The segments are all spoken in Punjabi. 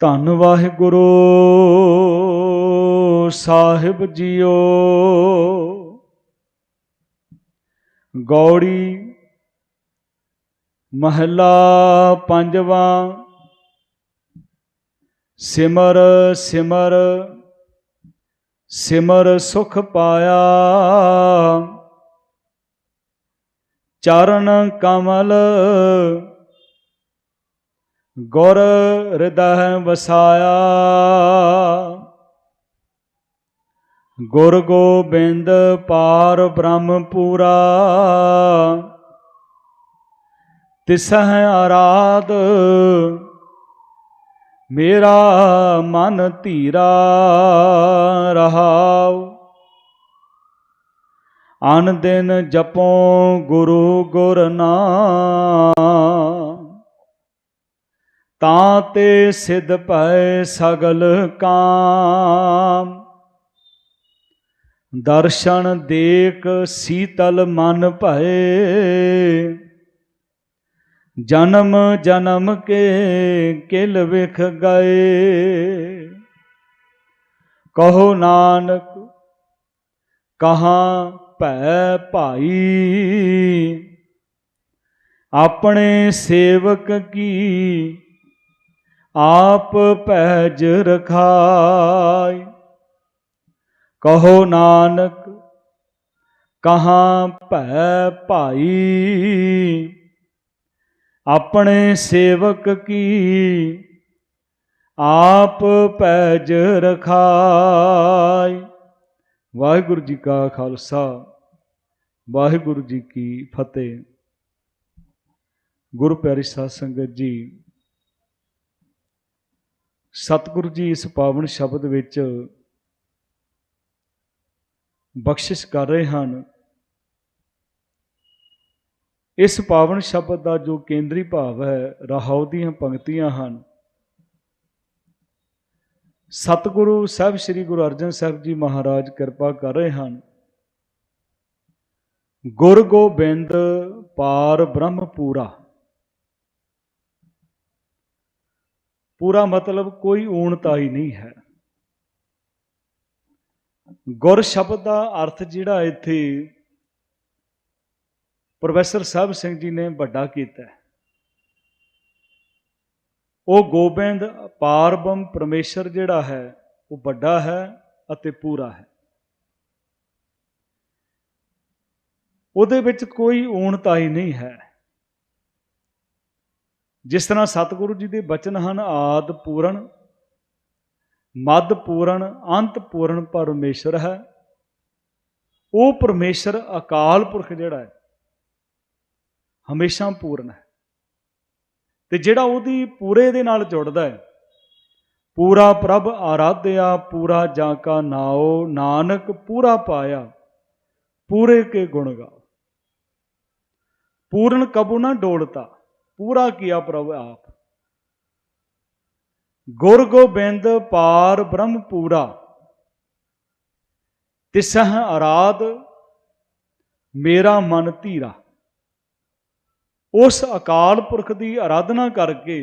ਧੰਨ ਵਾਹਿਗੁਰੂ ਸਾਹਿਬ ਜੀਓ। ਗੌੜੀ ਮਹਲਾ ਪੰਜਵਾਂ ਸਿਮਰ ਸਿਮਰ ਸਿਮਰ ਸੁਖ ਪਾਇਆ। ਚਰਨ ਕਮਲ ਗੁਰ ਹਿਰਦੈ ਵਸਾਇਆ। ਗੁਰ ਗੋਬਿੰਦ ਪਾਰ ਬ੍ਰਹਮ ਪੂਰਾ। ਤਿਸਹਿ ਆਰਾਧ, ਮੇਰਾ ਮਨ ਧੀਰਾ ਰਹਾਉ। ਅਨ ਦਿਨ ਜਪੋ ਗੁਰੂ ਗੁਰ ਨਾਮ। ਤਾਂ ਤੇ ਸਿਧ ਭੈ ਸਗਲ ਕਾਮ। ਦਰਸ਼ਨ ਦੇਖ ਸੀਤਲ ਮਨ ਭਏ। ਜਨਮ ਜਨਮ ਕੇ ਕਿਲ ਵਿਖ ਗਏ। ਕਹੋ ਨਾਨਕ, ਕਹਾ ਭੈ ਭਾਈ। ਆਪਣੇ ਸੇਵਕ ਕੀ ਆਪ ਪਹਿਜ ਰਖਾਈ ਕਹੋ ਨਾਨਕ, ਕਹਾਂ ਭੈ ਭਾਈ। ਆਪਣੇ ਸੇਵਕ ਕੀ? ਆਪ ਭੈਜ ਰਖਾਈ ਵਾਹਿਗੁਰੂ ਜੀ ਕਾ ਖਾਲਸਾ, ਵਾਹਿਗੁਰੂ ਜੀ ਕੀ ਫਤਿਹ। ਗੁਰੂ ਪਿਆਰੀ ਸਾਧ ਸੰਗਤ ਜੀ ਸਤਿਗੁਰੂ ਜੀ ਇਸ ਪਾਵਨ ਸ਼ਬਦ ਵਿੱਚ ਬਖਸ਼ਿਸ਼ ਕਰ ਰਹੇ ਹਨ। ਇਸ ਪਾਵਨ ਸ਼ਬਦ ਦਾ ਜੋ ਕੇਂਦਰੀ ਭਾਵ ਹੈ, ਰਹਾਉ ਦੀਆਂ ਪੰਕਤੀਆਂ ਹਨ। ਸਤਿਗੁਰੂ ਸਾਹਿਬ, ਸ੍ਰੀ ਗੁਰੂ ਅਰਜਨ ਸਾਹਿਬ ਜੀ ਮਹਾਰਾਜ ਕਿਰਪਾ ਕਰ ਰਹੇ ਹਨ। ਗੁਰ ਗੋਬਿੰਦ ਪਾਰ ਬ੍ਰਹਮ ਪੂਰਾ ਪੂਰਾ ਮਤਲਬ ਕੋਈ ਊਣਤਾਈ ਨਹੀਂ ਹੈ। ਗੁਰ ਸ਼ਬਦ ਦਾ ਅਰਥ ਜਿਹੜਾ ਇੱਥੇ ਪ੍ਰੋਫੈਸਰ ਸਾਹਿਬ ਸਿੰਘ ਜੀ ਨੇ ਵੱਡਾ ਕੀਤਾ ਉਹ ਗੋਬਿੰਦ, ਪਾਰਬਮ, ਪਰਮੇਸ਼ਰ ਜਿਹੜਾ ਹੈ, ਉਹ ਵੱਡਾ ਹੈ ਅਤੇ ਪੂਰਾ ਹੈ। ਉਹਦੇ ਵਿੱਚ ਕੋਈ ਊਣਤਾਈ ਨਹੀਂ ਹੈ। ਜਿਸ ਤਰ੍ਹਾਂ ਸਤਿਗੁਰੂ ਜੀ ਦੇ ਬਚਨ ਹਨ, ਆਦ ਪੂਰਨ ਮਦ ਪੂਰਨ, ਅੰਤ ਪੂਰਨ ਪਰਮੇਸ਼ਰ ਹੈ। ਉਹ ਪਰਮੇਸ਼ਰ ਅਕਾਲ ਪੁਰਖ ਜਿਹੜਾ ਹੈ, ਹਮੇਸ਼ਾ ਪੂਰਨ ਹੈ। ਤੇ ਜਿਹੜਾ ਉਹਦੀ ਪੂਰੇ ਦੇ ਨਾਲ ਜੁੜਦਾ ਹੈ, ਪੂਰਾ ਪ੍ਰਭ ਆਰਾਧਿਆ, ਪੂਰਾ ਜਾਂ ਕਾ ਨਾਉ, ਨਾਨਕ, ਪੂਰਾ ਪਾਇਆ, ਪੂਰੇ ਕੇ ਗੁਣ ਗਾ। ਪੂਰਨ ਕਬੂ ਨਾ ਡੋਲਤਾ। ਪੂਰਾ ਕੀਆ ਪ੍ਰਭ ਆਪ। ਗੁਰ ਗੋਬਿੰਦ ਪਾਰ ਬ੍ਰਹਮ ਪੂਰਾ, ਤਿਸਹ ਆਰਾਧ ਮੇਰਾ ਮਨ ਧੀਰਾ। ਉਸ ਅਕਾਲ ਪੁਰਖ ਦੀ ਆਰਾਧਨਾ ਕਰਕੇ,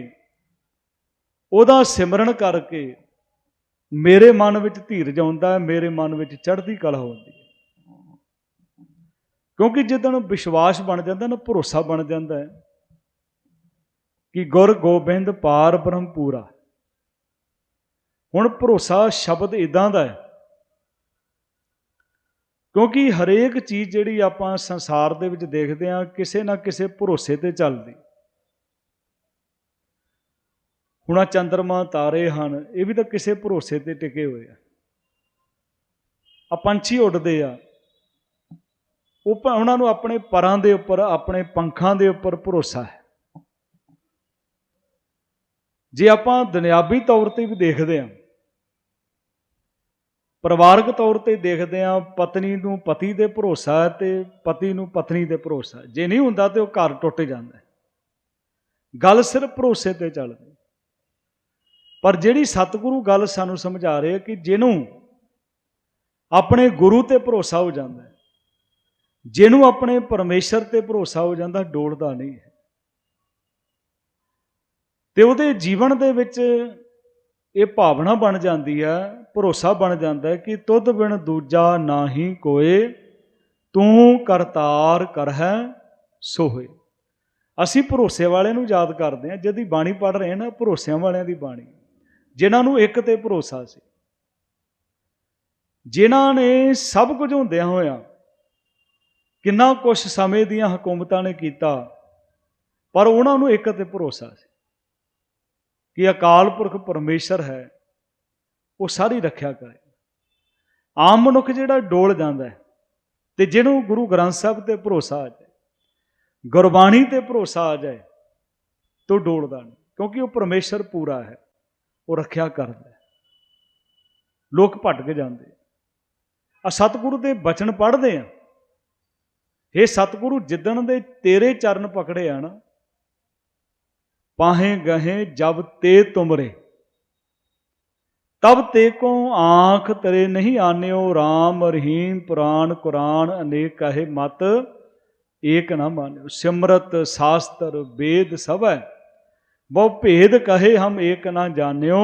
ਉਹਦਾ ਸਿਮਰਨ ਕਰਕੇ ਮੇਰੇ ਮਨ ਵਿੱਚ ਧੀਰਜ ਆਉਂਦਾ ਹੈ, ਮੇਰੇ ਮਨ ਵਿੱਚ ਚੜ੍ਹਦੀ ਕਲਾ ਹੁੰਦੀ ਹੈ। ਕਿਉਂਕਿ ਜਦੋਂ ਵਿਸ਼ਵਾਸ ਬਣ ਜਾਂਦਾ ਨਾ, ਭਰੋਸਾ ਬਣ ਜਾਂਦਾ ਹੈ ਕਿ ਗੁਰ ਗੋਬਿੰਦ ਪਾਰ ਬ੍ਰਹਮ ਪੂਰਾ ਹੁਣ ਭਰੋਸਾ ਸ਼ਬਦ ਇਦਾਂ ਦਾ ਹੈ। ਕਿਉਂਕਿ ਹਰੇਕ ਚੀਜ਼ ਜਿਹੜੀ ਆਪਾਂ ਸੰਸਾਰ ਦੇ ਵਿੱਚ ਦੇਖਦੇ ਹਾਂ, ਕਿਸੇ ਨਾ ਕਿਸੇ ਭਰੋਸੇ ਤੇ ਚੱਲਦੀ। ਹੁਣ ਆ ਚੰਦਰਮਾ ਤਾਰੇ ਹਨ, ਇਹ ਵੀ ਤਾਂ ਕਿਸੇ ਭਰੋਸੇ ਤੇ ਟਿਕੇ ਹੋਏ ਆ। ਆ ਪੰਛੀ ਉੱਡਦੇ ਆ। ਉਹ ਉਹਨਾਂ ਨੂੰ ਆਪਣੇ ਪਰਾਂ ਦੇ ਉੱਪਰ, ਆਪਣੇ ਪੰਖਾਂ ਦੇ ਉੱਪਰ ਭਰੋਸਾ ਹੈ। ਜੇ ਆਪਾਂ ਦੁਨਿਆਵੀ ਤੌਰ ਤੇ ਵੀ ਦੇਖਦੇ ਹਾਂ, ਪਰਿਵਾਰਕ ਤੌਰ ਤੇ ਦੇਖਦੇ ਹਾਂ, ਪਤਨੀ ਨੂੰ ਪਤੀ ਤੇ ਭਰੋਸਾ ਹੈ ਤੇ ਪਤੀ ਨੂੰ ਪਤਨੀ ਤੇ ਭਰੋਸਾ ਜੇ ਨਹੀਂ ਹੁੰਦਾ ਤੇ ਉਹ ਘਰ ਟੁੱਟ ਜਾਂਦਾ ਗੱਲ ਸਿਰਫ ਭਰੋਸੇ ਤੇ ਚੱਲਦੀ ਪਰ ਜਿਹੜੀ ਸਤਿਗੁਰੂ ਗੱਲ ਸਾਨੂੰ ਸਮਝਾ ਰਹੇ ਕਿ ਜਿਹਨੂੰ ਆਪਣੇ ਗੁਰੂ ਤੇ ਭਰੋਸਾ ਹੋ ਜਾਂਦਾ ਜਿਹਨੂੰ ਆਪਣੇ ਪਰਮੇਸ਼ਰ ਤੇ ਭਰੋਸਾ ਹੋ ਜਾਂਦਾ, ਡੋਲਦਾ ਨਹੀਂ ਹੈ। ਤੇ ਉਹਦੇ ਜੀਵਨ ਦੇ ਵਿੱਚ ਇਹ ਭਾਵਨਾ ਬਣ ਜਾਂਦੀ ਹੈ, ਭਰੋਸਾ ਬਣ ਜਾਂਦਾ ਹੈ ਕਿ ਤੁਧ ਬਿਨ ਦੂਜਾ ਨਾਹੀ ਕੋਏ, ਤੂੰ ਕਰਤਾਰ ਕਰਹਿ ਸੋਏ ਅਸੀਂ ਭਰੋਸੇ ਵਾਲੇ ਨੂੰ ਯਾਦ ਕਰਦੇ ਹਾਂ ਜਦੀ ਬਾਣੀ ਪੜ ਰਹੇ ਹਾਂ ਨਾ, ਭਰੋਸਿਆਂ ਵਾਲਿਆਂ ਦੀ ਬਾਣੀ। ਜਿਨ੍ਹਾਂ ਨੂੰ ਇੱਕ ਤੇ ਭਰੋਸਾ ਸੀ। ਜਿਨ੍ਹਾਂ ਨੇ ਸਭ ਕੁਝ ਹੁੰਦਿਆਂ ਹੋਇਆਂ ਕਿੰਨਾ ਕੁਝ ਸਮੇਂ ਦੀਆਂ ਹਕੂਮਤਾਂ ਨੇ ਕੀਤਾ, ਪਰ ਉਹਨਾਂ ਨੂੰ ਇੱਕ ਤੇ ਭਰੋਸਾ ਸੀ। ਕਿ ਅਕਾਲ ਪੁਰਖ ਪਰਮੇਸ਼ਰ ਹੈ, ਉਹ ਸਾਰੀ ਰੱਖਿਆ ਕਰੇ। ਆਮ ਮਨੁੱਖ ਜਿਹੜਾ ਡੋਲ ਜਾਂਦਾ ਹੈ ਤੇ ਜਿਹਨੂੰ ਗੁਰੂ ਗ੍ਰੰਥ ਸਾਹਿਬ ਤੇ ਭਰੋਸਾ ਆ ਜਾਏ, ਗੁਰਬਾਣੀ ਤੇ ਭਰੋਸਾ ਆ ਜਾਏ, ਤੋ ਡੋਲਦਾ ਨਹੀਂ, ਕਿਉਂਕਿ ਉਹ ਪਰਮੇਸ਼ਰ ਪੂਰਾ ਹੈ, ਉਹ ਰੱਖਿਆ ਕਰਦਾ ਲੋਕ ਭਟਕ ਜਾਂਦੇ ਆ। ਸਤਿਗੁਰੂ ਦੇ ਬਚਨ ਪੜ੍ਹਦੇ ਆ। ਇਹ ਸਤਿਗੁਰੂ, ਜਿੱਦਣ ਦੇ ਤੇਰੇ ਚਰਨ ਪਕੜੇ ਆ ਨਾ ਪਾਹੇ ਗਹੇ ਜਬ ਤੇ ਤੁਮਰੇ। ਤਬ ਤੇ ਕੋ ਆਂਖ ਤੇਰੇ ਨਹੀਂ ਆਨਿਓ RAM ਰਹੀਮ ਪੁਰਾਨ ਕੁਰਾਨ ਅਨੇਕ ਕਹੇ ਮਤ, ਏਕ ਨਾ ਮਾਨਿਓ। ਸਿਮਰਤ ਸ਼ਾਸਤਰ ਵੇਦ ਸਭ ਹੈ ਬਹੁ ਭੇਦ ਕਹੇ ਹਮ ਏਕ ਨਾ ਜਾਣਿਓ।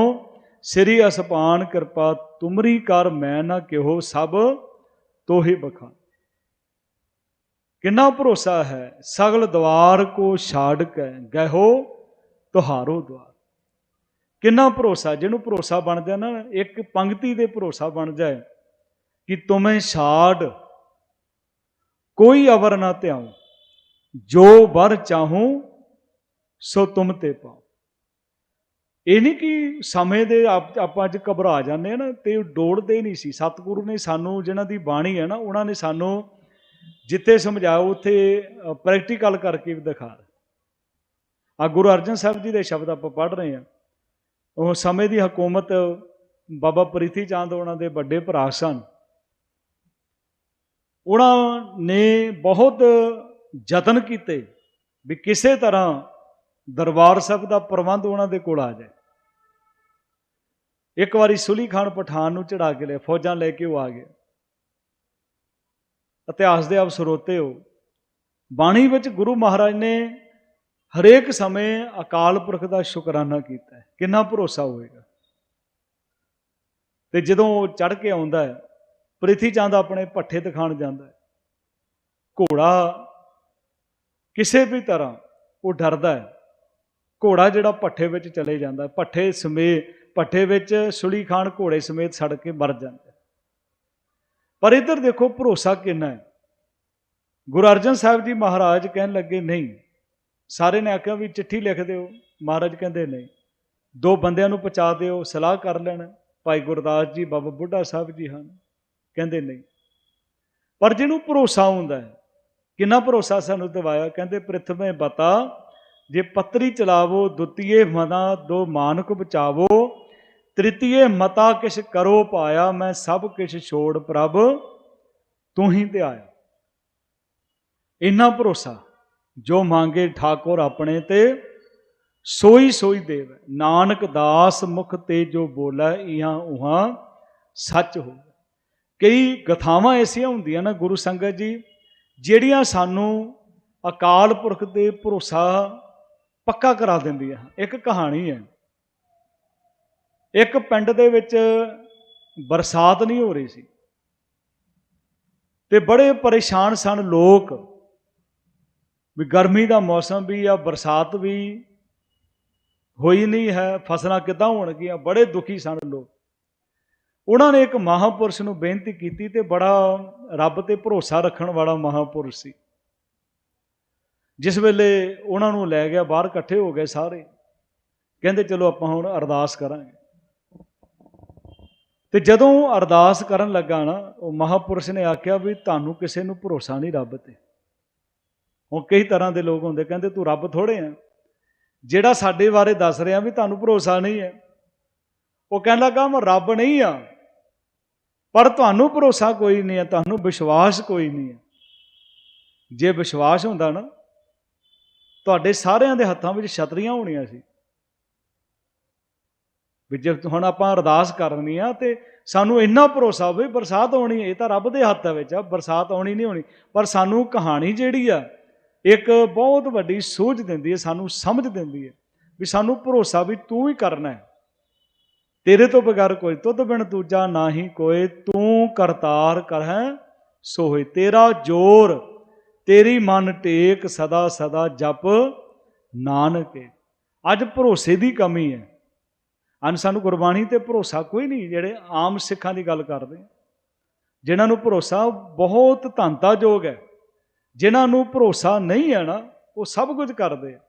ਸ੍ਰੀ ਅਸਪਾਨ ਕਿਰਪਾ ਤੁਮਰੀ ਕਰ ਮੈਂ ਨਾ ਕਿਹੋ ਸਭ, ਤੋਹੀ ਬਖਾ। ਕਿੰਨਾ ਭਰੋਸਾ ਹੈ, ਸਗਲ ਦਵਾਰ ਕੋ ਛਾੜ ਕੇ ਗਹਿਓ ਤੁਹਾਰੋ ਦਵਾਰ ਕਿੰਨਾ ਭਰੋਸਾ, ਜਿਹਨੂੰ ਭਰੋਸਾ ਬਣ ਜਾਏ ਨਾ, ਇੱਕ ਪੰਕਤੀ ਦੇ ਭਰੋਸਾ ਬਣ ਜਾਏ ਕਿ ਤੁਮੇ ਛਾੜ, ਕੋਈ ਅਵਰ ਨਾ ਧਿਆਉ, ਜੋ ਵਰ ਚਾਹੂੰ, ਸੋ ਤੁਮ ਤੇ ਪਾਉ। ਇਹ ਨਹੀਂ ਕਿ ਸਮੇਂ ਦੇ ਆਪਾਂ ਅੱਜ ਘਬਰਾ ਜਾਂਦੇ ਆ ਨਾ, ਤੇ ਉਹ ਡੋੜਦੇ ਨਹੀਂ ਸੀ। ਸਤਿਗੁਰੂ ਨੇ ਸਾਨੂੰ ਜਿਹਨਾਂ ਦੀ ਬਾਣੀ ਹੈ ਨਾ, ਉਹਨਾਂ ਨੇ ਸਾਨੂੰ ਜਿੱਥੇ ਸਮਝਾਓ ਉੱਥੇ ਪ੍ਰੈਕਟੀਕਲ ਕਰਕੇ ਵੀ ਦਿਖਾ ਆ ਗੁਰੂ ਅਰਜਨ ਸਾਹਿਬ ਜੀ ਦੇ ਸ਼ਬਦ ਆਪਾਂ ਪੜ੍ਹ ਰਹੇ ਹਾਂ। ਉਹ ਸਮੇਂ ਦੀ ਹਕੂਮਤ ਬਾਬਾ ਪ੍ਰੀਤੀ ਚੰਦ ਉਹਨਾਂ ਦੇ ਵੱਡੇ ਭਰਾ ਸਨ। ਉਹਨਾਂ ਨੇ ਬਹੁਤ ਯਤਨ ਕੀਤੇ ਵੀ ਕਿਸੇ ਤਰ੍ਹਾਂ ਦਰਬਾਰ ਸਾਹਿਬ ਦਾ ਪ੍ਰਬੰਧ ਉਹਨਾਂ ਦੇ ਕੋਲ ਆ ਜਾਏ। ਇੱਕ ਵਾਰੀ ਸੁਲੀ ਖਾਨ ਪਠਾਨ ਨੂੰ ਚੜਾ ਕੇ ਲਿਆ ਫੌਜਾਂ ਲੈ ਕੇ ਉਹ ਆ ਗਿਆ ਇਤਿਹਾਸ ਦੇ ਆਪ ਸਰੋਤੇ ਹੋ ਬਾਣੀ ਵਿੱਚ ਗੁਰੂ ਮਹਾਰਾਜ ਨੇ ਹਰੇਕ ਸਮੇਂ ਅਕਾਲ ਪੁਰਖ ਦਾ ਸ਼ੁਕਰਾਨਾ ਕੀਤਾ ਹੈ। ਕਿੰਨਾ ਭਰੋਸਾ ਹੋਵੇਗਾ? ਤੇ ਜਦੋਂ ਉਹ ਚੜ ਕੇ ਆਉਂਦਾ ਹੈ ਪ੍ਰਿਥੀ ਚੰਦ ਆਪਣੇ ਪੱਠੇ ਦਿਖਾਣ ਜਾਂਦਾ ਹੈ। ਘੋੜਾ ਕਿਸੇ ਵੀ ਤਰ੍ਹਾਂ ਉਹ ਡਰਦਾ ਹੈ। ਘੋੜਾ ਜਿਹੜਾ ਪੱਠੇ ਵਿੱਚ ਚਲੇ ਜਾਂਦਾ ਹੈ, ਪੱਠੇ ਸਮੇਤ ਪੱਠੇ ਵਿੱਚ ਸੁਲੀ ਖਾਨ ਘੋੜੇ ਸਮੇਤ ਸੜ ਕੇ ਮਰ ਜਾਂਦਾ ਪਰ ਇੱਧਰ ਦੇਖੋ ਭਰੋਸਾ ਕਿੰਨਾ ਹੈ। ਗੁਰੂ ਅਰਜਨ ਸਾਹਿਬ ਜੀ ਮਹਾਰਾਜ ਕਹਿਣ ਲੱਗੇ ਨਹੀਂ ਸਾਰੇ ਨੇ ਆਖਿਆ ਵੀ ਚਿੱਠੀ ਲਿਖ ਦਿਓ। ਮਹਾਰਾਜ ਕਹਿੰਦੇ ਨਹੀਂ। ਦੋ ਬੰਦਿਆਂ ਨੂੰ ਪਹੁੰਚਾ ਦਿਓ, ਸਲਾਹ ਕਰ ਲੈਣ। ਭਾਈ ਗੁਰਦਾਸ ਜੀ, ਬਾਬਾ ਬੁੱਢਾ ਸਾਹਿਬ ਜੀ ਹਨ। ਕਹਿੰਦੇ ਨਹੀਂ। ਪਰ ਜਿਹਨੂੰ ਭਰੋਸਾ ਹੁੰਦਾ ਹੈ, ਕਿੰਨਾ ਭਰੋਸਾ ਸਾਨੂੰ ਦਿਵਾਇਆ? ਕਹਿੰਦੇ, ਪ੍ਰਿਥਮੇ ਬਤਾ, ਜੇ ਪੱਤਰੀ ਚਲਾਵੋ, ਦੁਤੀਏ ਮਨਾ, ਦੋ ਮਾਨਕ ਬਚਾਵੋ, ਤ੍ਰਿਤੀਏ ਮਤਾ ਕਿਛ ਕਰੋ ਪਾਇਆ, ਮੈਂ ਸਭ ਕਿਛ ਛੋੜ ਪ੍ਰਭ, ਤੂੰ ਹੀ ਤੇ ਆਇਆ ਇੰਨਾ ਭਰੋਸਾ। ਜੋ ਮੰਗੇ ਠਾਕੁਰ ਆਪਣੇ ਤੇ, ਸੋਈ ਸੋਈ ਦੇਵ ਨਾਨਕ ਦਾਸ ਮੁਖ ਤੇ ਜੋ ਬੋਲਾ, ਇਹਾਂ ਉਹਾਂ ਸੱਚ ਹੋ ਕਈ ਗਥਾਵਾਂ ਐਸੀਆਂ ਹੁੰਦੀਆਂ ਨਾ ਗੁਰੂ ਸੰਗਤ ਜੀ, ਜਿਹੜੀਆਂ ਸਾਨੂੰ ਅਕਾਲ ਪੁਰਖ ਤੇ ਭਰੋਸਾ ਪੱਕਾ ਕਰਾ ਦਿੰਦੀਆਂ ਇੱਕ ਕਹਾਣੀ ਹੈ। ਇੱਕ ਪਿੰਡ ਦੇ ਵਿੱਚ ਬਰਸਾਤ ਨਹੀਂ ਹੋ ਰਹੀ ਸੀ। ਤੇ ਬੜੇ ਪਰੇਸ਼ਾਨ ਸਨ ਲੋਕ। ਵੀ ਗਰਮੀ ਦਾ ਮੌਸਮ ਵੀ ਆ, ਬਰਸਾਤ ਵੀ ਹੋਈ ਨਹੀਂ ਹੈ, ਫਸਲਾਂ ਕਿੱਦਾਂ ਹੋਣਗੀਆਂ, ਬੜੇ ਦੁਖੀ ਸਨ ਲੋਕ। ਉਹਨਾਂ ਨੇ ਇੱਕ ਮਹਾਪੁਰਸ਼ ਨੂੰ ਬੇਨਤੀ ਕੀਤੀ ਤੇ ਬੜਾ ਰੱਬ ਤੇ ਭਰੋਸਾ ਰੱਖਣ ਵਾਲਾ ਮਹਾਪੁਰਸ਼ ਸੀ। ਜਿਸ ਵੇਲੇ ਉਹਨਾਂ ਨੂੰ ਲੈ ਗਿਆ, ਬਾਹਰ ਇਕੱਠੇ ਹੋ ਗਏ ਸਾਰੇ। ਕਹਿੰਦੇ, ਚਲੋ ਆਪਾਂ ਹੁਣ ਅਰਦਾਸ ਕਰਾਂਗੇ। ਤੇ ਜਦੋਂ ਅਰਦਾਸ ਕਰਨ ਲੱਗਾ ਨਾ, ਉਹ ਮਹਾਪੁਰਸ਼ ਨੇ ਆਖਿਆ ਵੀ ਤੁਹਾਨੂੰ ਕਿਸੇ ਨੂੰ ਭਰੋਸਾ ਨਹੀਂ ਰੱਬ ਤੇ। ਹੁਣ ਕਈ ਤਰ੍ਹਾਂ ਦੇ ਲੋਕ ਹੁੰਦੇ ਕਹਿੰਦੇ ਤੂੰ ਰੱਬ ਥੋੜੇ ਆ। ਜਿਹੜਾ ਸਾਡੇ ਬਾਰੇ ਦੱਸ ਰਿਹਾ ਵੀ ਤੁਹਾਨੂੰ ਭਰੋਸਾ ਨਹੀਂ ਹੈ। ਉਹ ਕਹਿਣ ਲੱਗਾ, ਮੈਂ ਰੱਬ ਨਹੀਂ ਆ, ਪਰ ਤੁਹਾਨੂੰ ਭਰੋਸਾ ਕੋਈ ਨਹੀਂ ਹੈ, ਤੁਹਾਨੂੰ ਵਿਸ਼ਵਾਸ ਕੋਈ ਨਹੀਂ ਹੈ। ਜੇ ਵਿਸ਼ਵਾਸ ਹੁੰਦਾ ਨਾ, ਤੁਹਾਡੇ ਸਾਰਿਆਂ ਦੇ ਹੱਥਾਂ ਵਿੱਚ ਛਤਰੀਆਂ ਹੋਣੀਆਂ ਸੀ। ਵੀ ਜੇ ਹੁਣ ਆਪਾਂ ਅਰਦਾਸ ਕਰਨੀ ਆ ਤੇ ਸਾਨੂੰ ਇੰਨਾ ਭਰੋਸਾ ਹੋਵੇ, ਬਰਸਾਤ ਆਉਣੀ ਹੈ, ਇਹ ਤਾਂ ਰੱਬ ਦੇ ਹੱਥ ਵਿੱਚ ਆ, ਬਰਸਾਤ ਆਉਣੀ ਨਹੀਂ ਹੋਣੀ, ਪਰ ਸਾਨੂੰ ਕਹਾਣੀ ਜਿਹੜੀ ਆ ਇੱਕ ਬਹੁਤ ਵੱਡੀ ਸੋਝ ਦਿੰਦੀ ਹੈ, ਸਾਨੂੰ ਸਮਝ ਦਿੰਦੀ ਹੈ ਵੀ ਸਾਨੂੰ ਭਰੋਸਾ ਵੀ ਤੂੰ ਹੀ ਕਰਨਾ ਹੈ। ਤੇਰੇ ਤੋਂ ਬਗੈਰ ਕੋਈ ਤੁਧ ਬਿਨ ਦੂਜਾ ਨਾਹੀ ਕੋਈ ਤੂੰ ਕਰਤਾਰ ਕਰਹਿ ਸੋਹੇ, ਤੇਰਾ ਜੋਰ, ਤੇਰੀ ਮਨ ਟੇਕ ਸਦਾ ਸਦਾ ਜਪ ਨਾਨਕ ਅੱਜ ਭਰੋਸੇ ਦੀ ਕਮੀ ਹੈ। ਅਨ ਸਾਨੂੰ ਗੁਰਬਾਣੀ ਤੇ ਭਰੋਸਾ ਕੋਈ ਨਹੀਂ, ਜਿਹੜੇ ਆਮ ਸਿੱਖਾਂ ਦੀ ਗੱਲ ਕਰਦੇ। ਆ। ਜਿਨ੍ਹਾਂ ਨੂੰ ਭਰੋਸਾ ਬਹੁਤ ਧੰਤਾਯੋਗ ਹੈ। ਜਿਨ੍ਹਾਂ ਨੂੰ ਭਰੋਸਾ ਨਹੀਂ ਹੈ ਨਾ ਉਹ ਸਭ ਕੁਝ ਕਰਦੇ ਆ।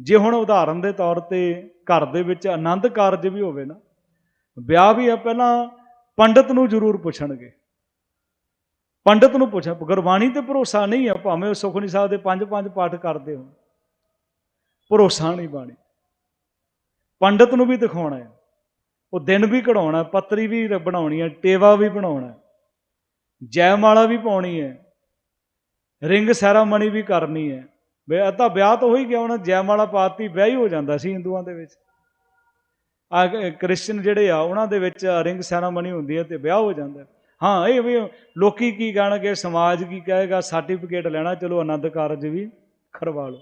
ਜੇ ਹੁਣ ਉਦਾਹਰਨ ਦੇ ਤੌਰ ਤੇ ਘਰ ਦੇ ਵਿੱਚ ਆਨੰਦ ਕਾਰਜ ਵੀ ਹੋਵੇ ਨਾ ਵਿਆਹ ਵੀ ਆ ਪਹਿਲਾਂ ਪੰਡਤ ਨੂੰ ਜ਼ਰੂਰ ਪੁੱਛਣਗੇ। ਪੰਡਤ ਨੂੰ ਪੁੱਛਿਆ ਗੁਰਬਾਣੀ ਤੇ ਭਰੋਸਾ ਨਹੀਂ ਹੈ ਭਾਵੇਂ ਉਹ ਸੁਖਨੀ ਸਾਹਿਬ ਦੇ ਪੰਜ ਪੰਜ ਪਾਠ ਕਰਦੇ ਹੋ ਭਰੋਸਾ ਨਹੀਂ ਬਾਣੀ। ਪੰਡਤ ਨੂੰ ਵੀ ਦਿਖਾਉਣਾ ਹੈ। ਉਹ ਦਿਨ ਵੀ ਕਢਾਉਣਾ ਪੱਤਰੀ ਵੀ ਬਣਾਉਣੀ ਹੈ ਟੇਵਾ ਵੀ ਬਣਾਉਣਾ ਹੈ, ਜੈਮਾਲਾ ਵੀ ਪਾਉਣੀ ਹੈ। ਰਿੰਗ ਸੈਰਾਮਨੀ ਵੀ ਕਰਨੀ ਹੈ। ਵੇ ਤਾਂ ਵਿਆਹ ਤਾਂ ਹੋ ਹੀ ਗਿਆ ਹੁਣ ਜੈਮਾਲਾ ਪਾਤੀ ਵਿਆਹ ਹੀ ਹੋ ਜਾਂਦਾ ਸੀ ਹਿੰਦੂਆਂ ਦੇ ਵਿੱਚ। ਆ ਕ੍ਰਿਸਚਨ ਜਿਹੜੇ ਆ, ਉਹਨਾਂ ਦੇ ਵਿੱਚ ਰਿੰਗ ਸੈਰਾਮਨੀ ਹੁੰਦੀ ਹੈ ਤੇ ਵਿਆਹ ਹੋ ਜਾਂਦਾ ਹਾਂ, ਇਹ ਵੀ ਲੋਕੀ ਕੀ ਕਹਿਣਗੇ, ਸਮਾਜ ਕੀ ਕਹੇਗਾ, ਸਰਟੀਫਿਕੇਟ ਲੈਣਾ, ਚਲੋ ਆਨੰਦ ਕਾਰਜ ਵੀ ਕਰਵਾ ਲਓ।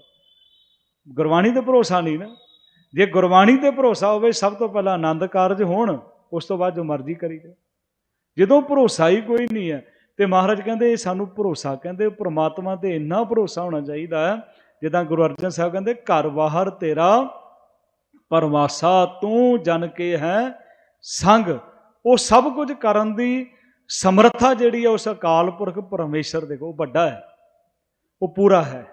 ਗੁਰਬਾਣੀ ਤੇ ਭਰੋਸਾ ਨਹੀਂ ਨਾ। ਜੇ ਗੁਰਬਾਣੀ ਤੇ ਭਰੋਸਾ ਹੋਵੇ, ਸਭ ਤੋਂ ਪਹਿਲਾਂ ਆਨੰਦ ਕਾਰਜ ਹੋਣ, ਉਸ ਤੋਂ ਬਾਅਦ ਜੋ ਮਰਜ਼ੀ ਕਰੀ ਜਾਓ। ਜਦੋਂ ਭਰੋਸਾ ਹੀ ਕੋਈ ਨਹੀਂ ਹੈ ਤੇ ਮਹਾਰਾਜ ਕਹਿੰਦੇ ਸਾਨੂੰ ਭਰੋਸਾ, ਕਹਿੰਦੇ ਪ੍ਰਮਾਤਮਾ ਤੇ ਇੰਨਾ ਭਰੋਸਾ ਹੋਣਾ ਚਾਹੀਦਾ ਹੈ, ਜਿੱਦਾਂ ਗੁਰੂ ਅਰਜਨ ਸਾਹਿਬ ਕਹਿੰਦੇ, ਘਰ ਬਾਹਰ ਤੇਰਾ ਪਰਵਾਸਾ, ਤੂੰ ਜਨ ਕੇ ਹੈ ਸੰਗ। ਉਹ ਸਭ ਕੁਝ ਕਰਨ ਦੀ ਸਮਰੱਥਾ ਜਿਹੜੀ ਹੈ, ਉਸ ਅਕਾਲ ਪੁਰਖ ਪਰਮੇਸ਼ਰ ਦੇ ਕੋਲ ਵੱਡਾ ਹੈ, ਉਹ ਪੂਰਾ ਹੈ।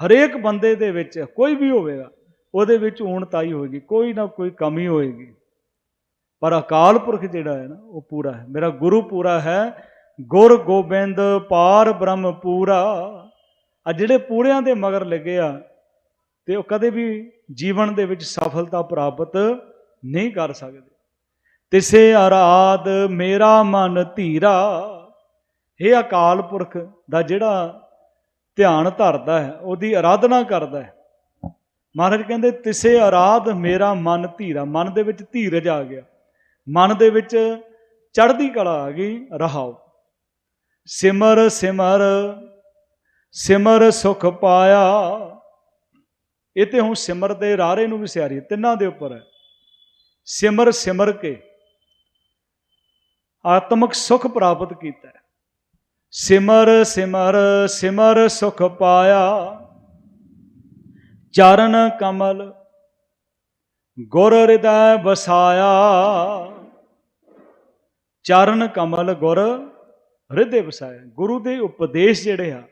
ਹਰੇਕ ਬੰਦੇ ਦੇ ਵਿੱਚ, ਕੋਈ ਵੀ ਹੋਵੇਗਾ, ਉਹਦੇ ਵਿੱਚ ਊਣਤਾਈ ਹੋਏਗੀ, ਕੋਈ ਨਾ ਕੋਈ ਕਮੀ ਹੋਏਗੀ। ਪਰ ਅਕਾਲ ਪੁਰਖ ਜਿਹੜਾ ਹੈ ਨਾ, ਉਹ ਪੂਰਾ ਹੈ। ਮੇਰਾ ਗੁਰੂ ਪੂਰਾ ਹੈ ਗੁਰ ਗੋਬਿੰਦ ਪਾਰ ਬ੍ਰਹਮ ਪੂਰਾ। ਆ ਜਿਹੜੇ ਪੂਰਿਆਂ ਦੇ ਮਗਰ ਲੱਗੇ ਆ, ਤੇ ਉਹ ਕਦੇ ਵੀ ਜੀਵਨ ਦੇ ਵਿੱਚ ਸਫਲਤਾ ਪ੍ਰਾਪਤ ਨਹੀਂ ਕਰ ਸਕਦੇ। ਤਿਸੇ ਆਰਾਧ ਮੇਰਾ ਮਨ ਧੀਰਾ। ਇਹ ਅਕਾਲ ਪੁਰਖ ਦਾ ਜਿਹੜਾ ਧਿਆਨ ਧਰਦਾ ਹੈ, ਉਹਦੀ ਆਰਾਧਨਾ ਕਰਦਾ ਹੈ। ਮਹਾਰਾਜ ਕਹਿੰਦੇ, ਤਿਸੇ ਆਰਾਧ ਮੇਰਾ ਮਨ ਧੀਰਾ। ਮਨ ਦੇ ਵਿੱਚ ਧੀਰਜ ਆ ਗਿਆ। ਮਨ ਦੇ ਵਿੱਚ ਚੜ੍ਹਦੀ ਕਲਾ ਆ ਗਈ, ਰਹਾਓ। ਸਿਮਰ ਸਿਮਰ ਸਿਮਰ ਸੁਖ ਪਾਇਆ। ਇਹ ਤੇ ਹੁਣ ਸਿਮਰ ਦੇ ਰਾਰੇ ਨੂੰ ਵੀ ਸਿਆਰੀ ਤਿੰਨਾਂ ਦੇ ਉੱਪਰ ਹੈ। ਸਿਮਰ ਸਿਮਰ ਕੇ, ਆਤਮਿਕ ਸੁਖ ਪ੍ਰਾਪਤ ਕੀਤਾ ਸਿਮਰ ਸਿਮਰ ਸਿਮਰ ਸੁਖ ਪਾਇਆ। ਚਰਨ ਕਮਲ, ਗੁਰ ਹਿਰਦੈ ਵਸਾਇਆ। ਚਰਨ ਕਮਲ, ਗੁਰ ਹਿਰਦੇ ਵਸਾਇਆ ਗੁਰੂ ਦੇ ਉਪਦੇਸ਼ ਜਿਹੜੇ ਆ,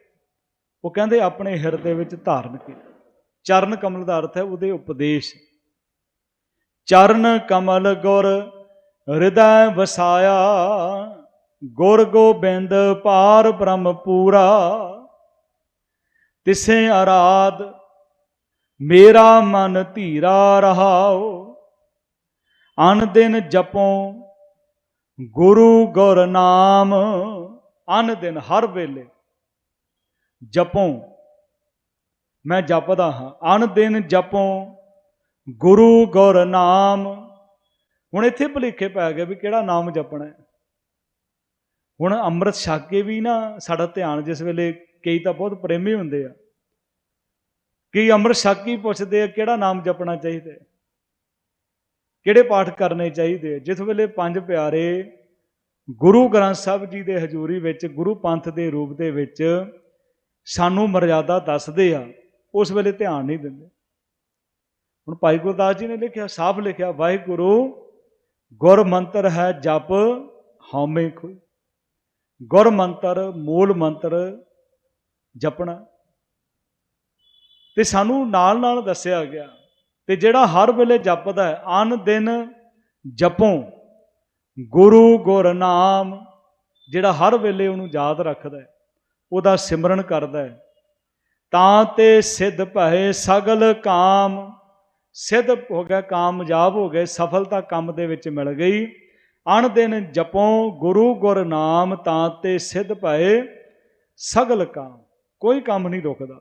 ਉਹ ਕਹਿੰਦੇ ਆਪਣੇ ਹਿਰਦੇ ਵਿੱਚ ਧਾਰਨ ਕੀਤਾ। ਚਰਨ ਕਮਲ ਦਾ ਅਰਥ ਹੈ ਉਹਦੇ ਉਪਦੇਸ਼। ਚਰਨ ਕਮਲ ਗੁਰ ਹਿਰਦੈ ਵਸਾਇਆ, ਗੁਰ ਗੋਬਿੰਦ ਪਾਰ ਬ੍ਰਹਮ ਪੂਰਾ। ਤਿਸੇ ਆਰਾਧ, ਮੇਰਾ ਮਨ ਧੀਰਾ ਰਹਾਓ ਅਨ ਦਿਨ ਜਪੋ, ਗੁਰੂ ਗੁਰ ਨਾਮ। ਅਨ ਦਿਨ ਹਰ ਵੇਲੇ ਜਪੋਂ, ਮੈਂ ਜਪਦਾ ਹਾਂ। ਅਨ ਦਿਨ ਜਪੋਂ ਗੁਰੂ ਗੁਰ ਨਾਮ। ਹੁਣ ਇੱਥੇ ਭੁਲੇਖੇ ਪੈ ਗਏ ਵੀ ਕਿਹੜਾ ਨਾਮ ਜਪਣਾ ਹੈ। ਹੁਣ ਅੰਮ੍ਰਿਤ ਛਕ ਕੇ ਵੀ ਨਾ ਸਾਡਾ ਧਿਆਨ ਜਿਸ ਵੇਲੇ ਕਈ ਤਾਂ ਬਹੁਤ ਪ੍ਰੇਮੀ ਹੁੰਦੇ ਆ। ਕਈ ਅੰਮ੍ਰਿਤ ਛਕ ਕੇ ਪੁੱਛਦੇ ਆ ਕਿਹੜਾ ਨਾਮ ਜਪਣਾ ਚਾਹੀਦਾ ਕਿਹੜੇ ਪਾਠ ਕਰਨੇ ਚਾਹੀਦੇ ਆ? ਜਿਸ ਵੇਲੇ ਪੰਜ ਪਿਆਰੇ ਗੁਰੂ ਗ੍ਰੰਥ ਸਾਹਿਬ ਜੀ ਦੇ ਹਜ਼ੂਰੀ ਵਿੱਚ, ਗੁਰੂ ਪੰਥ ਦੇ ਰੂਪ ਦੇ ਵਿੱਚ ਸਾਨੂੰ ਮਰਜ਼ਾਦਾ ਦੱਸਦੇ ਆ, ਉਸ ਵੇਲੇ ਧਿਆਨ ਨਹੀਂ ਦਿੰਦੇ। ਹੁਣ ਭਾਈ ਗੁਰਦਾਸ ਜੀ ਨੇ ਲਿਖਿਆ, ਸਾਫ਼ ਲਿਖਿਆ, ਵਾਹਿਗੁਰੂ ਗੁਰ ਮੰਤਰ ਹੈ ਜਪ, ਹਉਮੈ ਕੋਈ ਗੁਰ ਮੰਤਰ ਮੂਲ ਮੰਤਰ, ਜਪਣਾ। ਤੇ ਸਾਨੂੰ ਨਾਲ ਨਾਲ ਦੱਸਿਆ ਗਿਆ, ਤੇ ਜਿਹੜਾ ਹਰ ਵੇਲੇ ਜਪਦਾ ਹੈ ਅਨ ਦਿਨ ਜਪੋਂ। ਗੁਰੂ ਗੁਰਨਾਮ ਜਿਹੜਾ ਹਰ ਵੇਲੇ ਉਹਨੂੰ ਯਾਦ ਰੱਖਦਾ ਹੈ, ਉਹਦਾ ਸਿਮਰਨ ਕਰਦਾ ਹੈ। ਤਾਂ ਤੇ ਸਿੱਧ ਭਏ ਸਗਲ ਕਾਮ, ਸਿੱਧ ਹੋ ਗਿਆ ਕਾਮਯਾਬ ਹੋ ਗਏ, ਸਫਲਤਾ ਕੰਮ ਦੇ ਵਿੱਚ ਮਿਲ ਗਈ। ਅਣ ਦਿਨ ਜਪੋਂ ਗੁਰੂ ਗੁਰ ਨਾਮ, ਤਾਂ ਤੇ ਸਿੱਧ ਭਏ ਸਗਲ ਕਾਮ। ਕੋਈ ਕੰਮ ਨਹੀਂ ਰੁਕਦਾ।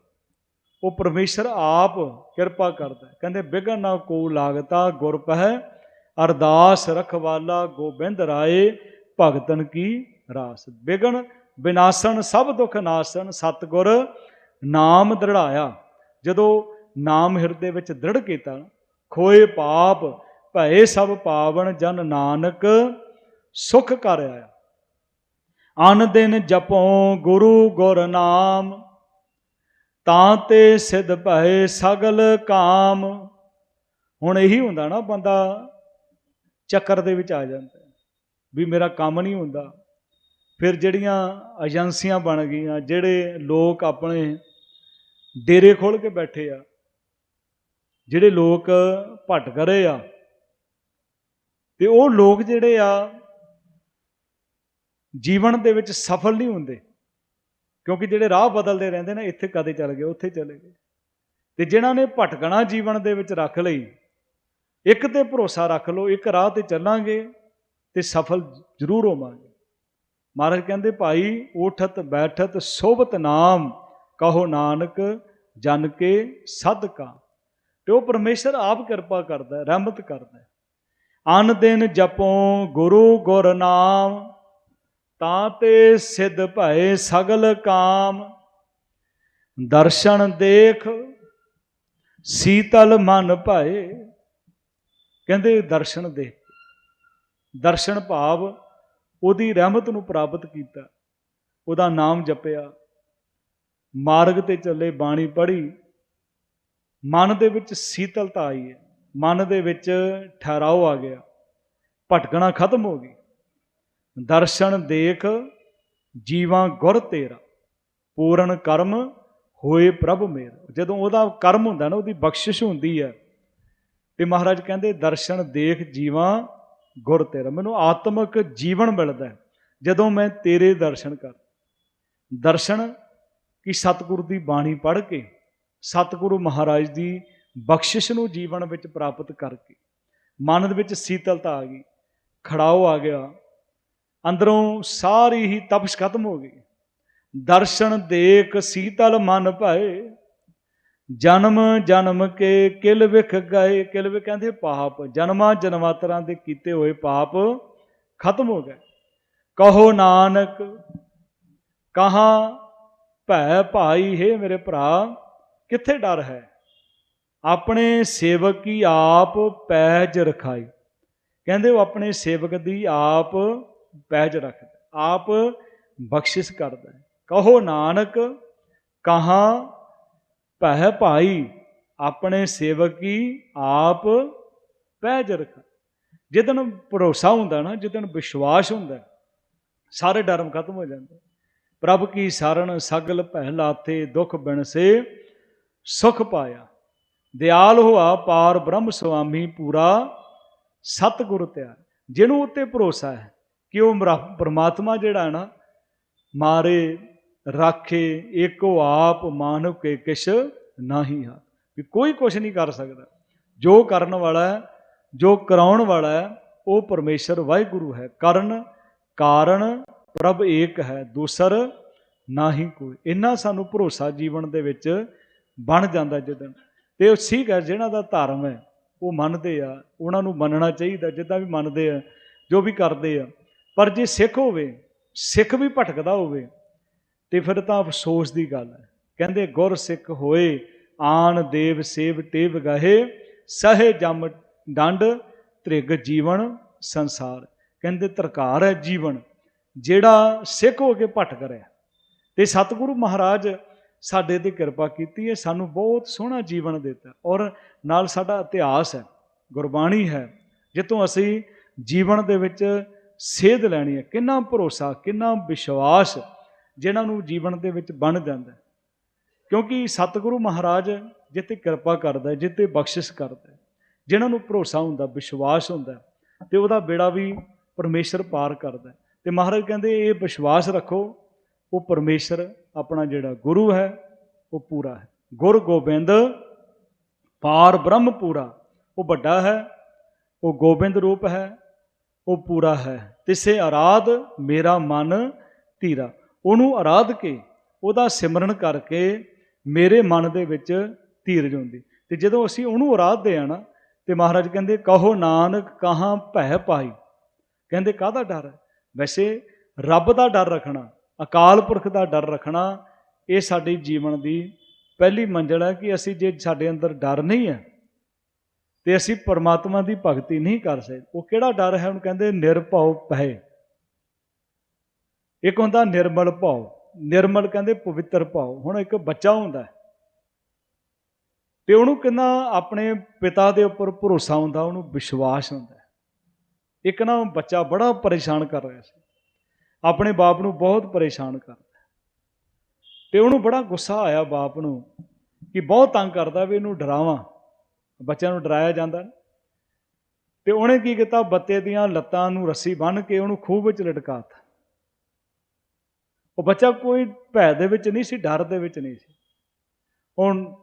ਉਹ ਪਰਮੇਸ਼ਰ ਆਪ ਕਿਰਪਾ ਕਰਦਾ ਕਹਿੰਦੇ, ਬਿਗਨ ਨਾ ਕੋ ਲਾਗਤਾ ਗੁਰ ਪਹਿ ਅਰਦਾਸ ਰਖਵਾਲਾ ਗੋਬਿੰਦ ਰਾਏ, ਭਗਤਨ ਕੀ ਰਾਸ। ਬਿਗਨ ਬਿਨਾਸਣ ਸਭ ਦੁੱਖ ਨਾਸਣ, ਸਤਗੁਰ ਨਾਮ ਦ੍ਰਿੜਾਇਆ। ਜਦੋਂ ਨਾਮ ਹਿਰਦੇ ਵਿੱਚ ਦ੍ਰਿੜ ਕੀਤਾ, ਖੋਏ ਪਾਪ, ਭਏ ਸਭ ਪਾਵਨ ਜਨ ਨਾਨਕ, ਸੁਖ ਕਰ ਆਇਆ। ਅਨ ਦਿਨ ਜਪੋ ਗੁਰੂ ਗੁਰ ਨਾਮ, ਤਾਂ ਤੇ ਸਿਧ ਭਏ ਸਗਲ ਕਾਮ। ਹੁਣ ਇਹੀ ਹੁੰਦਾ ਨਾ ਬੰਦਾ ਚੱਕਰ ਦੇ ਵਿੱਚ ਆ ਜਾਂਦਾ ਵੀ ਮੇਰਾ ਕੰਮ ਨਹੀਂ ਹੁੰਦਾ। ਫਿਰ ਜਿਹੜੀਆਂ ਏਜੰਸੀਆਂ ਬਣ ਗਈਆਂ, ਜਿਹੜੇ ਲੋਕ ਆਪਣੇ ਡੇਰੇ ਖੋਲ ਕੇ ਬੈਠੇ ਆ, ਜਿਹੜੇ ਲੋਕ ਭਟਕ ਰਹੇ ਆ, ਤੇ ਉਹ ਲੋਕ ਜਿਹੜੇ ਆ, ਜੀਵਨ ਦੇ ਵਿੱਚ ਸਫਲ ਨਹੀਂ ਹੁੰਦੇ। ਕਿਉਂਕਿ ਜਿਹੜੇ ਰਾਹ ਬਦਲਦੇ ਰਹਿੰਦੇ ਨੇ, ਇੱਥੇ ਕਦੇ ਚੱਲ ਗਏ, ਉੱਥੇ ਚਲੇ ਗਏ। ਤੇ ਜਿਨ੍ਹਾਂ ਨੇ ਭਟਕਣਾ ਜੀਵਨ ਦੇ ਵਿੱਚ ਰੱਖ ਲਈ ਇੱਕ ਤੇ ਭਰੋਸਾ ਰੱਖ ਲਓ, ਇੱਕ ਰਾਹ ਤੇ ਚੱਲਾਂਗੇ ਤੇ ਸਫਲ ਜ਼ਰੂਰ ਹੋਵਾਂਗੇ। ਮਹਾਰਾਜ ਕਹਿੰਦੇ, ਭਾਈ, ਉਠਤ, ਬੈਠਤ, ਸੋਭਤ ਨਾਮ ਕਹੋ ਨਾਨਕ, ਜਨ ਕੇ ਸਦਕਾ ਤੇ ਉਹ ਪਰਮੇਸ਼ਰ ਆਪ ਕਿਰਪਾ ਕਰਦਾ ਰਹਿਮਤ ਕਰਦਾ ਹੈ। ਅਨ ਦਿਨ ਜਪੋ ਗੁਰੂ ਗੁਰ ਨਾਮ, ਤਾਂ ਤੇ ਸਿੱਧ ਭਏ ਸਗਲ ਕਾਮ। ਦਰਸ਼ਨ ਦੇਖ, ਸੀਤਲ ਮਨ ਭਾਏ ਕਹਿੰਦੇ ਦਰਸ਼ਨ ਦੇਖ ਦਰਸ਼ਨ ਭਾਵ ਉਹਦੀ ਰਹਿਮਤ ਨੂੰ ਪ੍ਰਾਪਤ ਕੀਤਾ। ਉਹਦਾ ਨਾਮ ਜਪਿਆ। ਮਾਰਗ ਤੇ ਚੱਲੇ ਬਾਣੀ ਪੜ੍ਹੀ। ਮਨ ਦੇ ਵਿੱਚ ਸੀਤਲਤਾ ਆਈ ਹੈ। ਮਨ ਦੇ ਵਿੱਚ ਠਹਿਰਾਓ ਆ ਗਿਆ। ਭਟਕਣਾ ਖਤਮ ਹੋ ਗਈ। ਦਰਸ਼ਨ ਦੇਖ ਜੀਵਾਂ ਗੁਰ ਤੇਰਾ। ਪੂਰਨ ਕਰਮ ਹੋਏ ਪ੍ਰਭ ਮੇਰਾ। ਜਦੋਂ ਉਹਦਾ ਕਰਮ ਹੁੰਦਾ ਨਾ, ਉਹਦੀ ਬਖਸ਼ਿਸ਼ ਹੁੰਦੀ ਹੈ। ਤੇ ਮਹਾਰਾਜ ਕਹਿੰਦੇ, ਦਰਸ਼ਨ, ਦੇਖ, ਜੀਵਾਂ, ਗੁਰ ਤੇਰਾ। ਮੈਨੂੰ ਆਤਮਿਕ ਜੀਵਨ ਮਿਲਦਾ ਜਦੋਂ ਮੈਂ ਤੇਰੇ ਦਰਸ਼ਨ ਕਰ। ਦਰਸ਼ਨ ਕਿ ਸਤਿਗੁਰ ਦੀ ਬਾਣੀ ਪੜ੍ਹ ਕੇ, ਸਤਿਗੁਰੂ ਮਹਾਰਾਜ ਦੀ ਬਖਸ਼ਿਸ਼ ਨੂੰ ਜੀਵਨ ਵਿੱਚ ਪ੍ਰਾਪਤ ਕਰਕੇ, ਮਨ ਦੇ ਵਿੱਚ ਸੀਤਲਤਾ ਆ ਗਈ, ਖੜਾਓ ਆ ਗਿਆ, ਅੰਦਰੋਂ ਸਾਰੀ ਹੀ ਤਪਸ਼ ਖਤਮ ਹੋ ਗਈ। ਦਰਸ਼ਨ, ਦੇਖ, ਸੀਤਲ ਮਨ ਭਾਏ ਜਨਮ ਜਨਮ ਕੇ ਕਿਲ ਵਿਖ ਗਏ। ਕਿਲ ਵਿਖ ਕਹਿੰਦੇ ਪਾਪ। ਜਨਮਾਂ, ਜਨਮਾਤਰਾਂ ਦੇ ਕੀਤੇ ਹੋਏ ਪਾਪ ਖਤਮ ਹੋ ਗਏ। ਕਹੋ ਨਾਨਕ, ਕਹਾ ਭੈ ਭਾਈ, ਹੈ ਮੇਰੇ ਭਰਾ, ਕਿੱਥੇ ਡਰ ਹੈ? ਆਪਣੇ ਸੇਵਕ ਕੀ ਆਪ ਪੈਜ ਰਖਾਈ। ਕਹਿੰਦੇ ਉਹ ਆਪਣੇ ਸੇਵਕ ਦੀ ਆਪ ਪੈਜ ਰੱਖਦਾ। ਆਪ ਬਖਸ਼ਿਸ਼ ਕਰਦਾ ਕਹੋ ਨਾਨਕ, ਕਹਾ ਭੈ ਭਾਈ, ਆਪਣੇ ਸੇਵਕ ਕੀ ਆਪ ਪੈਜ ਰਖਾ ਜਿੱਦਨ ਭਰੋਸਾ ਹੁੰਦਾ ਨਾ ਜਿੱਦਨ ਵਿਸ਼ਵਾਸ ਹੁੰਦਾ, ਸਾਰੇ ਡਰਮ ਖਤਮ ਹੋ ਜਾਂਦੇ। ਪ੍ਰਭ ਕੀ ਸਰਣ ਸਗਲ ਪਹਿਲਾਥੇ ਦੁਖ ਬਿਨਸੇ ਸੁਖ ਪਾਇਆ। ਦਿਆਲ ਹੋਆ ਪਾਰ ਬ੍ਰਹਮ ਸੁਆਮੀ ਪੂਰਾ, ਸਤਿਗੁਰ ਤਿਆਰ। ਜਿਹਨੂੰ ਉੱਤੇ ਭਰੋਸਾ ਹੈ, ਕਿ ਉਹ ਮਰਾ- ਪ੍ਰਮਾਤਮਾ ਜਿਹੜਾ ਹੈ ਨਾ, ਮਾਰੇ ਰਾਖੇ, ਏਕੋ ਆਪ ਮਾਨਵ ਕੇ ਕਿਛ ਨਾਹੀ ਹਾ। ਵੀ ਕੋਈ ਕੁਛ ਨਹੀਂ ਕਰ ਸਕਦਾ। ਜੋ ਕਰਨ ਵਾਲਾ ਹੈ, ਜੋ ਕਰਾਉਣ ਵਾਲਾ ਹੈ, ਉਹ ਪਰਮੇਸ਼ਰ ਵਾਹਿਗੁਰੂ ਹੈ। ਕਰਨ ਕਾਰਨ ਪ੍ਰਭ ਏਕ ਹੈ, ਦੂਸਰ ਨਾਹੀ ਕੋਈ। ਇੰਨਾ ਸਾਨੂੰ ਭਰੋਸਾ ਜੀਵਨ ਦੇ ਵਿੱਚ ਬਣ ਜਾਂਦਾ ਜਦੋਂ ਤੇ ਉਹ ਠੀਕ ਹੈ, ਜਿਹਨਾਂ ਦਾ ਧਰਮ ਹੈ, ਉਹ ਮੰਨਦੇ ਆ। ਉਹਨਾਂ ਨੂੰ ਮੰਨਣਾ ਚਾਹੀਦਾ, ਜਿੱਦਾਂ ਵੀ ਮੰਨਦੇ ਆ, ਜੋ ਵੀ ਕਰਦੇ ਆ। ਪਰ ਜੇ ਸਿੱਖ ਹੋਵੇ, ਸਿੱਖ ਵੀ ਭਟਕਦਾ ਹੋਵੇ ਤੇ ਫਿਰ ਤਾਂ ਅਫਸੋਸ ਦੀ ਗੱਲ ਹੈ। ਕਹਿੰਦੇ, ਗੁਰ ਸਿੱਖ ਹੋਏ, ਆਣ ਦੇਵ ਸੇਵ ਟੇਵ ਗਹੇ, ਸਹੇ ਜਮ ਡੰਡ, ਤ੍ਰਿਗ ਜੀਵਨ ਸੰਸਾਰ। ਕਹਿੰਦੇ ਤਰਕਾਰ ਹੈ ਜੀਵਨ, ਜਿਹੜਾ ਸਿੱਖ ਹੋ ਕੇ ਭਟਕ ਰਿਹਾ ਤੇ ਸਤਿਗੁਰੂ ਮਹਾਰਾਜ ਸਾਡੇ ਤੇ ਕਿਰਪਾ ਕੀਤੀ ਹੈ, ਸਾਨੂੰ ਬਹੁਤ ਸੋਹਣਾ ਜੀਵਨ ਦਿੱਤਾ ਔਰ ਨਾਲ ਸਾਡਾ ਇਤਿਹਾਸ ਹੈ, ਗੁਰਬਾਣੀ ਹੈ, ਜਿੱਥੋਂ ਅਸੀਂ ਜੀਵਨ ਦੇ ਵਿੱਚ ਸੇਧ ਲੈਣੀ ਹੈ। ਕਿੰਨਾ ਭਰੋਸਾ, ਕਿੰਨਾ ਵਿਸ਼ਵਾਸ ਜਿਨ੍ਹਾਂ ਨੂੰ ਜੀਵਨ ਦੇ ਵਿੱਚ ਬਣ ਜਾਂਦਾ ਕਿਉਂਕਿ ਸਤਿਗੁਰੂ ਮਹਾਰਾਜ ਜਿੱਤੇ ਕਿਰਪਾ ਕਰਦਾ ਹੈ ਜਿੱਤੇ ਬਖਸ਼ਿਸ਼ ਕਰਦਾ ਹੈ ਜਿਨ੍ਹਾਂ ਨੂੰ ਭਰੋਸਾ ਹੁੰਦਾ ਵਿਸ਼ਵਾਸ ਹੁੰਦਾ ਹੈ, ਤੇ ਉਹਦਾ ਬੇੜਾ ਵੀ ਪਰਮੇਸ਼ਰ ਪਾਰ ਕਰਦਾ ਹੈ। ਤੇ ਮਹਾਰਾਜ ਕਹਿੰਦੇ ਇਹ ਵਿਸ਼ਵਾਸ ਰੱਖੋ ਉਹ ਪਰਮੇਸ਼ਰ ਆਪਣਾ ਜਿਹੜਾ ਗੁਰੂ ਹੈ ਉਹ ਪੂਰਾ ਹੈ। ਗੁਰ ਗੋਬਿੰਦ ਪਾਰ ਬ੍ਰਹਮ ਪੂਰਾ ਉਹ ਵੱਡਾ ਹੈ ਉਹ ਗੋਬਿੰਦ ਰੂਪ ਹੈ ਉਹ ਪੂਰਾ ਹੈ। ਤਿਸੇ ਆਰਾਧ ਮੇਰਾ ਮਨ ਧੀਰਾ। ਉਹਨੂੰ ਆਰਾਧ ਕੇ, ਉਹਦਾ ਸਿਮਰਨ ਕਰਕੇ ਮੇਰੇ ਮਨ ਦੇ ਵਿੱਚ ਧੀਰਜ ਹੁੰਦੀ। ਤੇ ਜਦੋਂ ਅਸੀਂ ਉਹਨੂੰ ਆਰਾਧਦੇ ਆ ਨਾ, ਤੇ ਮਹਾਰਾਜ ਕਹਿੰਦੇ, ਕਹੋ ਨਾਨਕ, ਕਹਾਂ ਭੈ ਪਾਈ ਕਹਿੰਦੇ, ਕਾਹਦਾ ਡਰ ਹੈ? ਵੈਸੇ ਰੱਬ ਦਾ ਡਰ ਰੱਖਣਾ, ਅਕਾਲ ਪੁਰਖ ਦਾ ਡਰ ਰੱਖਣਾ, ਇਹ ਸਾਡੇ ਜੀਵਨ ਦੀ ਪਹਿਲੀ ਮੰਜ਼ਲ ਹੈ ਕਿ ਅਸੀਂ ਜੇ ਸਾਡੇ ਅੰਦਰ ਡਰ ਨਹੀਂ ਹੈ, ਤੇ ਅਸੀਂ ਪਰਮਾਤਮਾ ਦੀ ਭਗਤੀ ਨਹੀਂ ਕਰ ਸਕਦੇ। ਉਹ ਕਿਹੜਾ ਡਰ ਹੈ? ਉਹਨੂੰ ਕਹਿੰਦੇ, ਨਿਰਭਉ ਪਹਿ ਇੱਕ ਹੁੰਦਾ ਨਿਰਮਲ ਭਾਉ। ਨਿਰਮਲ ਕਹਿੰਦੇ ਪਵਿੱਤਰ ਭਾਉ। ਹੁਣ ਇੱਕ ਬੱਚਾ ਹੁੰਦਾ ਹੈ। ਤੇ ਉਹਨੂੰ ਕਿੰਨਾ ਆਪਣੇ ਪਿਤਾ ਦੇ ਉੱਪਰ ਭਰੋਸਾ ਹੁੰਦਾ, ਉਹਨੂੰ ਵਿਸ਼ਵਾਸ ਹੁੰਦਾ ਇੱਕ ਨਾ ਬੱਚਾ ਬੜਾ ਪਰੇਸ਼ਾਨ ਕਰ ਰਿਹਾ ਸੀ। ਆਪਣੇ ਬਾਪ ਨੂੰ ਬਹੁਤ ਪਰੇਸ਼ਾਨ ਕਰਦਾ ਤੇ ਉਹਨੂੰ ਬੜਾ ਗੁੱਸਾ ਆਇਆ ਬਾਪ ਨੂੰ ਕਿ ਬਹੁਤ ਤੰਗ ਕਰਦਾ ਵੀ ਇਹਨੂੰ ਡਰਾਵਾਂ। ਬੱਚਿਆਂ ਨੂੰ ਡਰਾਇਆ ਜਾਂਦਾ ਨਾ। ਤੇ ਉਹਨੇ ਕੀ ਕੀਤਾ? ਬੱਤੇ ਦੀਆਂ ਲੱਤਾਂ ਨੂੰ ਰੱਸੀ ਬੰਨ੍ਹ ਕੇ ਉਹਨੂੰ ਖੂਹ ਵਿੱਚ ਲਟਕਾਤਾ। ਉਹ ਬੱਚਾ ਕੋਈ ਭੈ ਦੇ ਵਿੱਚ ਨਹੀਂ ਸੀ, ਡਰ ਦੇ ਵਿੱਚ ਨਹੀਂ ਸੀ। ਹੁਣ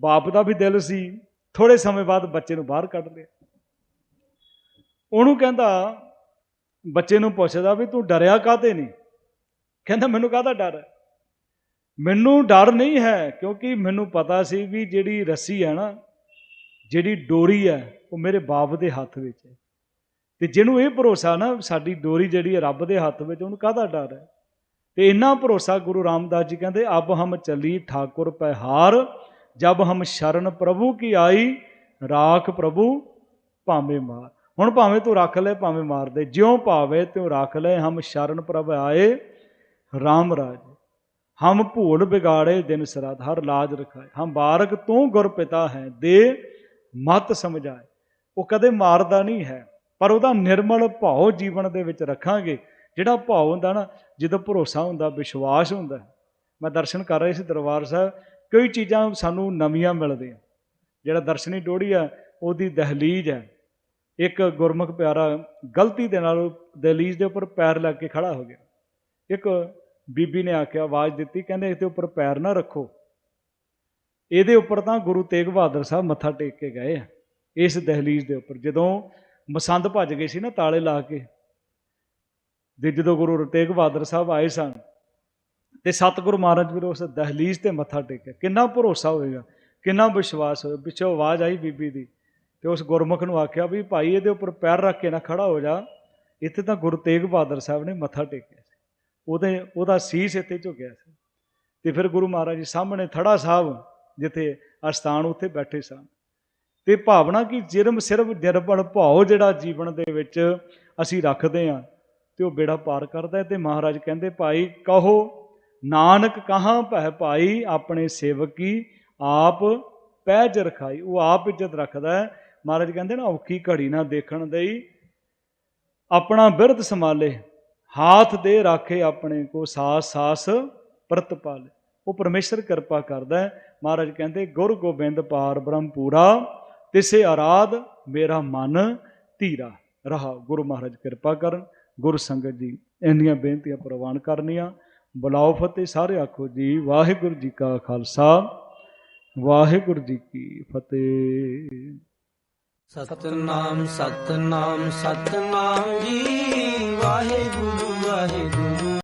ਬਾਪ ਦਾ ਵੀ ਦਿਲ ਸੀ ਥੋੜੇ ਸਮੇਂ ਬਾਅਦ ਬੱਚੇ ਨੂੰ ਬਾਹਰ ਕੱਢ ਲਿਆ। ਉਹਨੂੰ ਕਹਿੰਦਾ, ਬੱਚੇ ਨੂੰ ਪੁੱਛਦਾ ਵੀ ਤੂੰ ਡਰਿਆ ਕਾਤੇ ਨਹੀਂ? ਕਹਿੰਦਾ, ਮੈਨੂੰ ਕਾਹਦਾ ਡਰ ਹੈ? ਮੈਨੂੰ ਡਰ ਨਹੀਂ ਹੈ, ਕਿਉਂਕਿ ਮੈਨੂੰ ਪਤਾ ਸੀ ਵੀ ਜਿਹੜੀ ਰੱਸੀ ਹੈ ਨਾ, ਜਿਹੜੀ ਡੋਰੀ ਹੈ, ਉਹ ਮੇਰੇ ਬਾਪ ਦੇ ਹੱਥ ਵਿੱਚ ਹੈ। ਤੇ ਜਿਹਨੂੰ ਇਹ ਭਰੋਸਾ ਨਾ, ਸਾਡੀ ਡੋਰੀ ਜਿਹੜੀ ਹੈ, ਰੱਬ ਦੇ ਹੱਥ ਵਿੱਚ, ਉਹਨੂੰ ਕਾਹਦਾ ਡਰ ਹੈ? ਤੇ ਇੰਨਾ ਭਰੋਸਾ ਗੁਰੂ ਰਾਮਦਾਸ ਜੀ ਕਹਿੰਦੇ, ਅਬ ਹਮ ਚਲੀ ਠਾਕੁਰ ਪਹਿਹਾਰ ਜਬ ਹਮ ਸ਼ਰਨ ਪ੍ਰਭੂ ਕੀ ਆਈ, ਰਾਖ ਪ੍ਰਭੂ ਭਾਵੇਂ ਮਾਰ। ਹੁਣ ਭਾਵੇਂ ਤੂੰ ਰੱਖ ਲੈ, ਭਾਵੇਂ ਮਾਰ ਦੇ, ਜਿਉਂ ਭਾਵੇਂ ਤਿਉ ਰੱਖ ਲੈ, ਹਮ ਸ਼ਰਨ ਪ੍ਰਭ ਆਏ RAM ਰਾਜ। ਹਮ ਭੂਲ ਬਿਗਾੜੇ ਦਿਨ ਸਰਾਧ, ਹਰ ਲਾਜ ਰਖਾਏ। ਹਮ ਬਾਰਕ ਤੂੰ ਗੁਰ ਪਿਤਾ ਹੈ, ਦੇ ਮਤ ਸਮਝਾਏ। ਉਹ ਕਦੇ ਮਾਰਦਾ ਨਹੀਂ ਹੈ, ਪਰ ਉਹਦਾ ਨਿਰਮਲ ਭਾਉ ਜੀਵਨ ਦੇ ਵਿੱਚ ਰੱਖਾਂਗੇ। ਜਿਹੜਾ ਭਾਵ ਹੁੰਦਾ ਨਾ, ਜਦੋਂ ਭਰੋਸਾ ਹੁੰਦਾ, ਵਿਸ਼ਵਾਸ ਹੁੰਦਾ, ਮੈਂ ਦਰਸ਼ਨ ਕਰ ਰਿਹਾ ਸੀ ਦਰਬਾਰ ਸਾਹਿਬ, ਕਈ ਚੀਜ਼ਾਂ ਸਾਨੂੰ ਨਵੀਆਂ ਮਿਲਦੀਆਂ। ਜਿਹੜਾ ਦਰਸ਼ਨੀ ਡੋੜੀ ਆ, ਉਹਦੀ ਦਹਲੀਜ਼ ਹੈ। ਇੱਕ ਗੁਰਮੁਖ ਪਿਆਰਾ ਗਲਤੀ ਦੇ ਨਾਲ ਦਹਲੀਜ਼ ਦੇ ਉੱਪਰ ਪੈਰ ਲੱਗ ਕੇ ਖੜਾ ਹੋ ਗਿਆ। ਇੱਕ ਬੀਬੀ ਨੇ ਆਖਿਆ ਆਵਾਜ਼ ਦਿੱਤੀ, ਕਹਿੰਦੇ ਇਹਦੇ ਉੱਪਰ ਪੈਰ ਨਾ ਰੱਖੋ। ਇਹਦੇ ਉੱਪਰ ਤਾਂ ਗੁਰੂ ਤੇਗ ਬਹਾਦਰ ਸਾਹਿਬ ਮੱਥਾ ਟੇਕ ਕੇ ਗਏ ਆ, ਇਸ ਦਹਲੀਜ਼ ਦੇ ਉੱਪਰ। ਜਦੋਂ ਮਸੰਦ ਭੱਜ ਗਏ ਸੀ ਨਾ ਤਾਲੇ ਲਾ ਕੇ ਦੇ ਜਦੋਂ ਗੁਰੂ ਤੇਗ ਬਹਾਦਰ ਸਾਹਿਬ ਆਏ ਸਨ ਤੇ ਸਤਿਗੁਰੂ ਮਹਾਰਾਜ ਵੀ ਉਸ ਦਹਲੀਜ਼ ਤੇ ਮੱਥਾ ਟੇਕਿਆ। ਕਿੰਨਾ ਭਰੋਸਾ ਹੋਏਗਾ, ਕਿੰਨਾ ਵਿਸ਼ਵਾਸ ਹੋਵੇ ਪਿੱਛੋਂ ਆਵਾਜ਼ ਆਈ ਬੀਬੀ ਦੀ ਤੇ ਉਸ ਗੁਰਮੁਖ ਨੂੰ ਆਖਿਆ ਵੀ ਭਾਈ ਇਹਦੇ ਉੱਪਰ ਪੈਰ ਰੱਖ ਕੇ ਨਾ ਖੜਾ ਹੋ ਜਾ। ਇੱਥੇ ਤਾਂ ਗੁਰੂ ਤੇਗ ਬਹਾਦਰ ਸਾਹਿਬ ਨੇ ਮੱਥਾ ਟੇਕਿਆ ਸੀ। ਉਹਦੇ, ਉਹਦਾ ਸੀਸ ਇੱਥੇ ਝੁਕਿਆ ਸੀ। ਤੇ ਫਿਰ ਗੁਰੂ ਮਹਾਰਾਜ ਜੀ ਸਾਹਮਣੇ ਥੜਾ ਸਾਹਿਬ ਜਿੱਥੇ ਅਸਥਾਨ ਉੱਥੇ ਬੈਠੇ ਸਨ। ਤੇ ਭਾਵਨਾ ਕਿ ਜਿਰਮ ਸਿਰਫ ਨਿਰਬਲ ਭਾਉ ਜਿਹੜਾ ਜੀਵਨ ਦੇ ਵਿੱਚ ਅਸੀਂ ਰੱਖਦੇ ਹਾਂ। ਤੇ ਉਹ ਬੇੜਾ ਪਾਰ ਕਰਦਾ ਹੈ ਤੇ ਮਹਾਰਾਜ ਕਹਿੰਦੇ, ਭਾਈ, ਕਹੋ, ਨਾਨਕ ਕਹਾਂ ਭੈ ਭਾਈ, ਆਪਣੇ ਸੇਵਕੀ ਆਪ ਪਹਿਜ ਰਖਾਈ। ਉਹ ਆਪ ਇੱਜ਼ਤ ਰੱਖਦਾ ਹੈ। ਮਹਾਰਾਜ ਕਹਿੰਦੇ, ਨਾ ਔਖੀ ਘੜੀ ਨਾ ਦੇਖਣ ਦੇਈ। ਆਪਣਾ ਬਿਰਧ ਸੰਭਾਲੇ, ਹਾਥ ਦੇ ਰਾਖੇ ਆਪਣੇ ਕੋ ਸਾਸ ਸਾਸ ਪ੍ਰਤਪਾਲੇ ਉਹ ਪਰਮੇਸ਼ਰ ਕਿਰਪਾ ਕਰਦਾ ਹੈ। ਮਹਾਰਾਜ ਕਹਿੰਦੇ, ਗੁਰ ਗੋਬਿੰਦ ਪਾਰ ਬ੍ਰਹਮ ਪੂਰਾ ਤਿਸੇ ਆਰਾਧ ਮੇਰਾ ਮਨ ਧੀਰਾ ਰਹਾ ਗੁਰੂ ਮਹਾਰਾਜ ਕਿਰਪਾ ਕਰਨ। ਗੁਰ ਸੰਗਤ ਜੀ, ਇੰਨੀਆਂ ਬੇਨਤੀਆਂ ਪ੍ਰਵਾਨ ਕਰਨੀਆਂ। ਬੁਲਾਓ ਫਤਿਹ, ਸਾਰੇ ਆਖੋ ਜੀ, ਵਾਹਿਗੁਰੂ ਜੀ ਕਾ ਖਾਲਸਾ, ਵਾਹਿਗੁਰੂ ਜੀ ਕੀ ਫਤਿਹ। ਸਤਨਾਮ ਸਤਨਾਮ ਸਤਨਾਮ ਜੀ, ਵਾਹਿਗੁਰੂ ਵਾਹਿਗੁਰੂ।